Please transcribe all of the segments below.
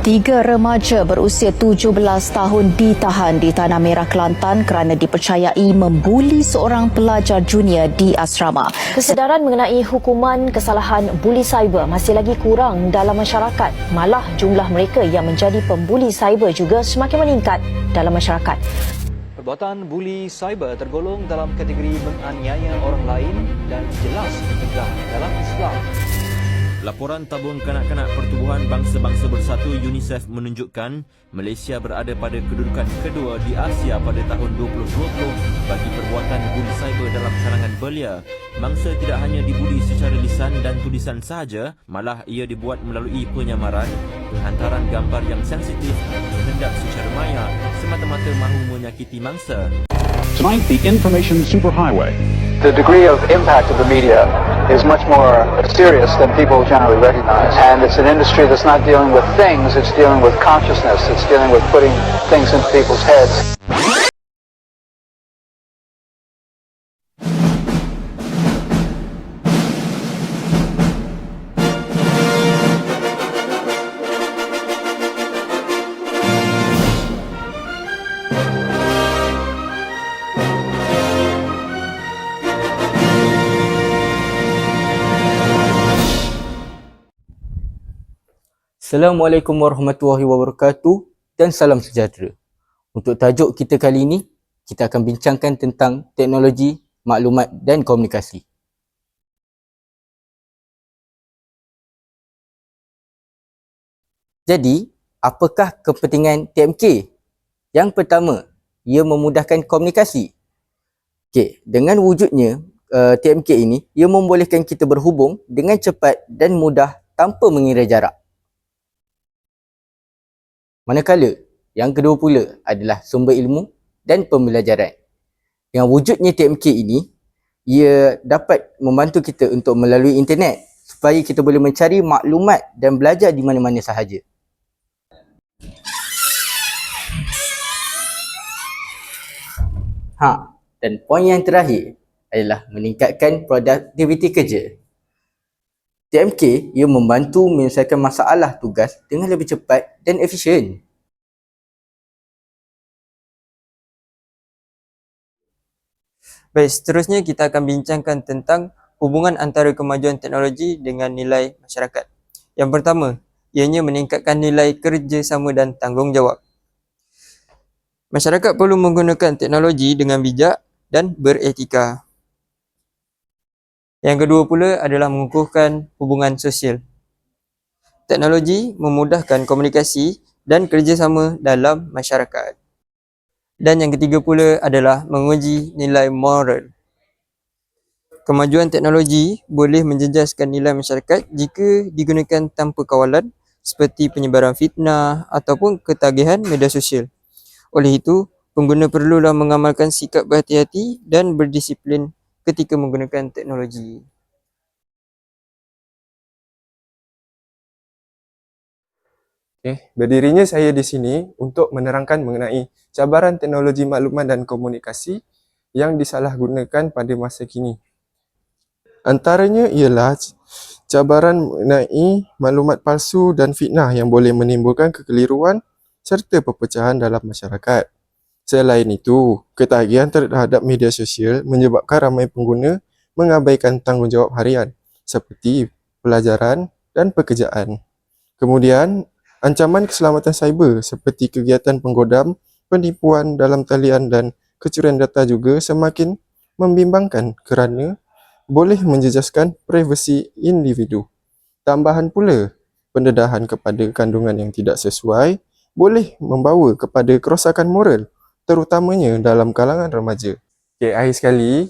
Tiga remaja berusia 17 tahun ditahan di Tanah Merah Kelantan kerana dipercayai membuli seorang pelajar junior di asrama. Kesedaran mengenai hukuman kesalahan buli cyber masih lagi kurang dalam masyarakat. Malah jumlah mereka yang menjadi pembuli cyber juga semakin meningkat dalam masyarakat. Perbuatan buli cyber tergolong dalam kategori menganiaya orang lain dan jelas mencegah dalam Islam. Laporan tabung kanak-kanak Pertubuhan Bangsa-Bangsa Bersatu UNICEF menunjukkan Malaysia berada pada kedudukan kedua di Asia pada tahun 2020 bagi perbuatan buli cyber dalam kalangan belia. Mangsa tidak hanya dibuli secara lisan dan tulisan sahaja, malah ia dibuat melalui penyamaran, penghantaran gambar yang sensitif, hendak secara maya semata-mata mahu menyakiti mangsa. Tonight, the information superhighway. the degree of impact of the media is much more serious than people generally recognize. And it's an industry that's not dealing with things, it's dealing with consciousness, it's dealing with putting things into people's heads. Assalamualaikum warahmatullahi wabarakatuh dan salam sejahtera. Untuk tajuk kita kali ini, kita akan bincangkan tentang teknologi, maklumat dan komunikasi. Jadi, apakah kepentingan TMK? Yang pertama, ia memudahkan komunikasi. Okey, dengan wujudnya uh, TMK ini, ia membolehkan kita berhubung dengan cepat dan mudah tanpa mengira jarak. Manakala yang kedua pula adalah sumber ilmu dan pembelajaran. Dengan wujudnya TMK ini, ia dapat membantu kita untuk melalui internet supaya kita boleh mencari maklumat dan belajar di mana-mana sahaja. Ha, dan poin yang terakhir adalah meningkatkan produktiviti kerja. TMK ia membantu menyelesaikan masalah tugas dengan lebih cepat dan efisien. Baik, seterusnya kita akan bincangkan tentang hubungan antara kemajuan teknologi dengan nilai masyarakat. Yang pertama, ianya meningkatkan nilai kerjasama dan tanggungjawab. Masyarakat perlu menggunakan teknologi dengan bijak dan beretika. Yang kedua pula adalah mengukuhkan hubungan sosial. Teknologi memudahkan komunikasi dan kerjasama dalam masyarakat. Dan yang ketiga pula adalah menguji nilai moral. Kemajuan teknologi boleh menjejaskan nilai masyarakat jika digunakan tanpa kawalan seperti penyebaran fitnah ataupun ketagihan media sosial. Oleh itu, pengguna perlulah mengamalkan sikap berhati-hati dan berdisiplin ketika menggunakan teknologi. Okay. Berdirinya saya di sini untuk menerangkan mengenai cabaran teknologi maklumat dan komunikasi yang disalahgunakan pada masa kini. Antaranya ialah cabaran mengenai maklumat palsu dan fitnah yang boleh menimbulkan kekeliruan serta perpecahan dalam masyarakat. Selain itu, ketagihan terhadap media sosial menyebabkan ramai pengguna mengabaikan tanggungjawab harian seperti pelajaran dan pekerjaan. Kemudian, ancaman keselamatan cyber seperti kegiatan penggodam, penipuan dalam talian dan kecurian data juga semakin membimbangkan kerana boleh menjejaskan privasi individu. Tambahan pula, pendedahan kepada kandungan yang tidak sesuai boleh membawa kepada kerosakan moral terutamanya dalam kalangan remaja. Okay, akhir sekali,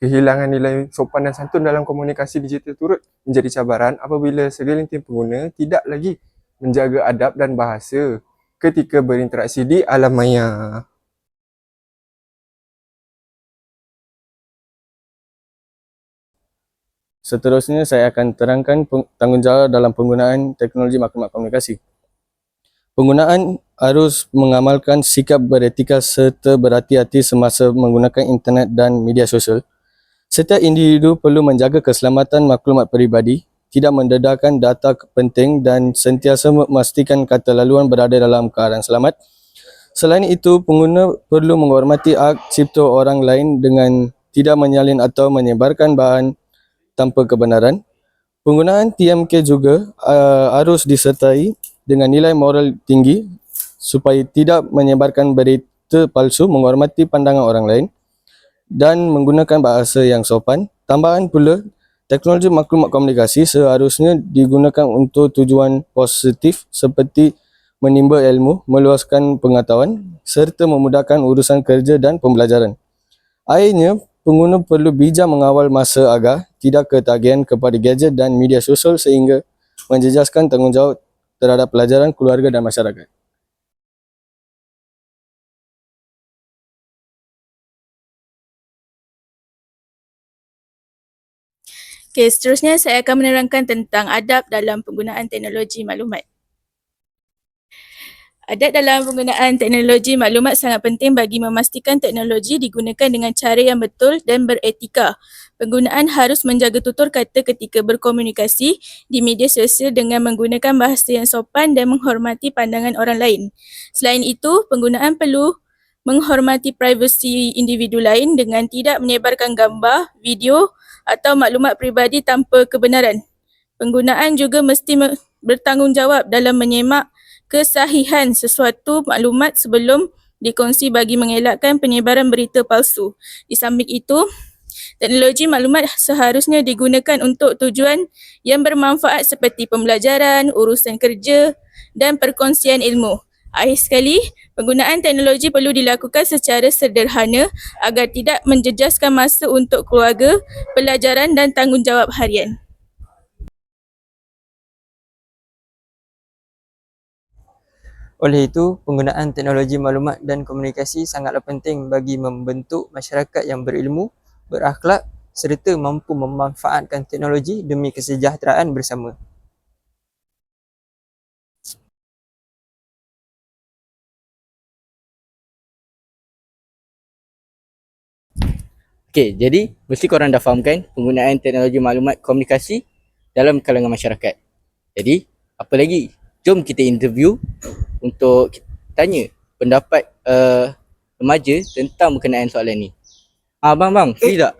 kehilangan nilai sopan dan santun dalam komunikasi digital turut menjadi cabaran apabila segelintir pengguna tidak lagi menjaga adab dan bahasa ketika berinteraksi di alam maya. Seterusnya saya akan terangkan tanggungjawab dalam penggunaan teknologi maklumat komunikasi. Penggunaan harus mengamalkan sikap beretika serta berhati-hati semasa menggunakan internet dan media sosial. Setiap individu perlu menjaga keselamatan maklumat peribadi tidak mendedahkan data penting dan sentiasa memastikan kata laluan berada dalam keadaan selamat. Selain itu, pengguna perlu menghormati hak cipta orang lain dengan tidak menyalin atau menyebarkan bahan tanpa kebenaran. Penggunaan TMK juga uh, harus disertai dengan nilai moral tinggi supaya tidak menyebarkan berita palsu, menghormati pandangan orang lain dan menggunakan bahasa yang sopan. Tambahan pula, teknologi maklumat komunikasi seharusnya digunakan untuk tujuan positif seperti menimba ilmu, meluaskan pengetahuan serta memudahkan urusan kerja dan pembelajaran. Akhirnya, pengguna perlu bijak mengawal masa agar tidak ketagihan kepada gadget dan media sosial sehingga menjejaskan tanggungjawab terhadap pelajaran, keluarga dan masyarakat. Okey, seterusnya saya akan menerangkan tentang adab dalam penggunaan teknologi maklumat. Adab dalam penggunaan teknologi maklumat sangat penting bagi memastikan teknologi digunakan dengan cara yang betul dan beretika. Penggunaan harus menjaga tutur kata ketika berkomunikasi di media sosial dengan menggunakan bahasa yang sopan dan menghormati pandangan orang lain. Selain itu, penggunaan perlu menghormati privasi individu lain dengan tidak menyebarkan gambar, video atau maklumat peribadi tanpa kebenaran. Penggunaan juga mesti bertanggungjawab dalam menyemak kesahihan sesuatu maklumat sebelum dikongsi bagi mengelakkan penyebaran berita palsu. Di samping itu, teknologi maklumat seharusnya digunakan untuk tujuan yang bermanfaat seperti pembelajaran, urusan kerja dan perkongsian ilmu. Akhir sekali, penggunaan teknologi perlu dilakukan secara sederhana agar tidak menjejaskan masa untuk keluarga, pelajaran dan tanggungjawab harian. Oleh itu, penggunaan teknologi maklumat dan komunikasi sangatlah penting bagi membentuk masyarakat yang berilmu, berakhlak serta mampu memanfaatkan teknologi demi kesejahteraan bersama. Okey, jadi mesti korang dah faham kan penggunaan teknologi maklumat komunikasi dalam kalangan masyarakat. Jadi, apa lagi? Jom kita interview untuk tanya pendapat uh, remaja tentang berkenaan soalan ni. Ah, bang, bang, free tak?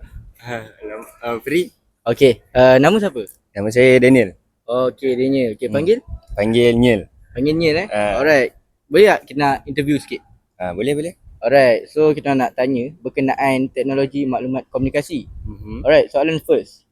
Uh, free. Okey, uh, nama siapa? Nama saya Daniel. Okey, Daniel. Okey, panggil? Panggil Niel. Panggil Niel eh? Ah. Alright. Boleh tak kita nak interview sikit? Ah, boleh boleh. Alright, so kita nak tanya berkenaan teknologi maklumat komunikasi. Mhm. Alright, soalan first.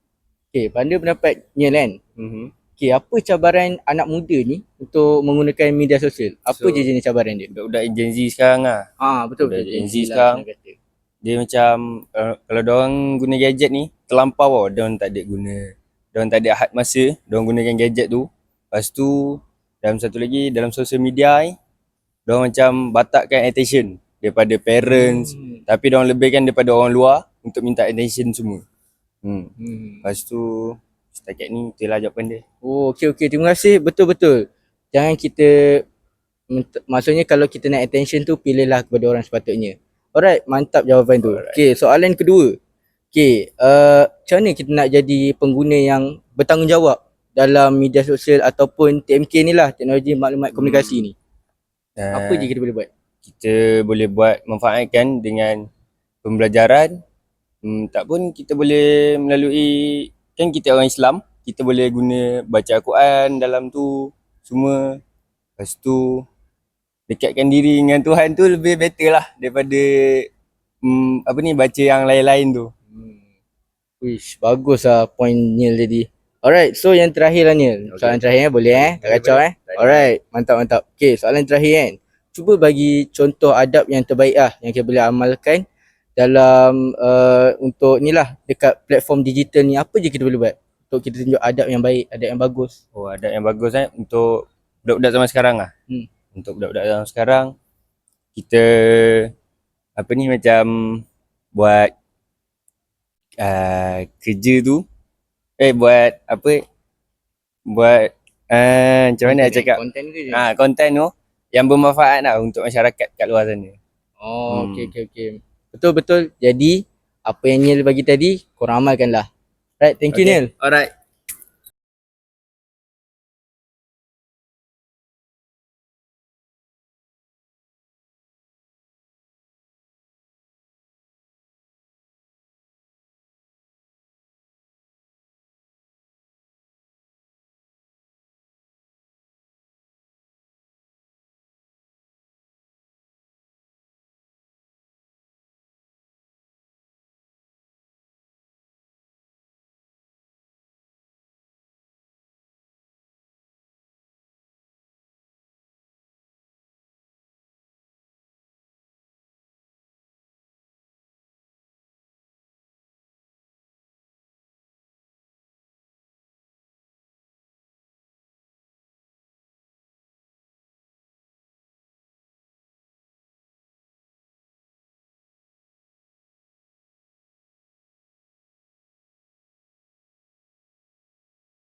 Okay, pada pendapat Niel kan? Mhm. Okay, apa cabaran anak muda ni untuk menggunakan media sosial? Apa So, je jenis cabaran dia? Budak-budak Gen Z sekarang ah. Ah, betul Budak betul. Gen Z lah sekarang. kata. Dia macam uh, kalau dia orang guna gadget ni terlampau tau. Dia tak ada guna. Dia tak ada had masa. Dia orang gunakan gadget tu. Lepas tu dalam satu lagi dalam social media ni dia orang macam batakkan attention daripada parents Hmm. tapi dia orang lebihkan daripada orang luar untuk minta attention semua. Hmm. Hmm. Lepas tu setakat ni itulah jawapan dia. Oh, okey okey. Terima kasih. Betul betul. Jangan kita maksudnya kalau kita nak attention tu pilihlah kepada orang sepatutnya. Alright, mantap jawapan tu. Alright. Okey, soalan kedua. Okey, uh, macam mana kita nak jadi pengguna yang bertanggungjawab dalam media sosial ataupun TMK ni lah, teknologi maklumat komunikasi ni. Apa je kita boleh buat? kita boleh buat manfaatkan dengan pembelajaran hmm, tak pun kita boleh melalui kan kita orang Islam kita boleh guna baca Al-Quran dalam tu semua lepas tu dekatkan diri dengan Tuhan tu lebih better lah daripada hmm, apa ni baca yang lain-lain tu Wish, bagus lah point Niel tadi. Alright, so yang terakhir lah Niel. Okay. Soalan terakhir eh, boleh eh? Tak kacau boleh. eh? Alright, mantap mantap. Okay, soalan terakhir kan. Cuba bagi contoh adab yang terbaik lah yang kita boleh amalkan dalam uh, untuk ni lah dekat platform digital ni apa je kita boleh buat untuk kita tunjuk adab yang baik, adab yang bagus. oh ada yang bagus eh untuk budak-budak zaman sekarang lah Hmm. Untuk budak-budak zaman sekarang kita apa ni macam buat uh, kerja tu eh buat apa buat uh, macam mana nak cakap Konten ke je? ah konten tu yang bermanfaat lah untuk masyarakat kat luar sana Oh, Hmm. okey okey okey. Betul betul. Jadi apa yang Niel bagi tadi, korang amalkanlah. Right, thank you Okay. Niel. alright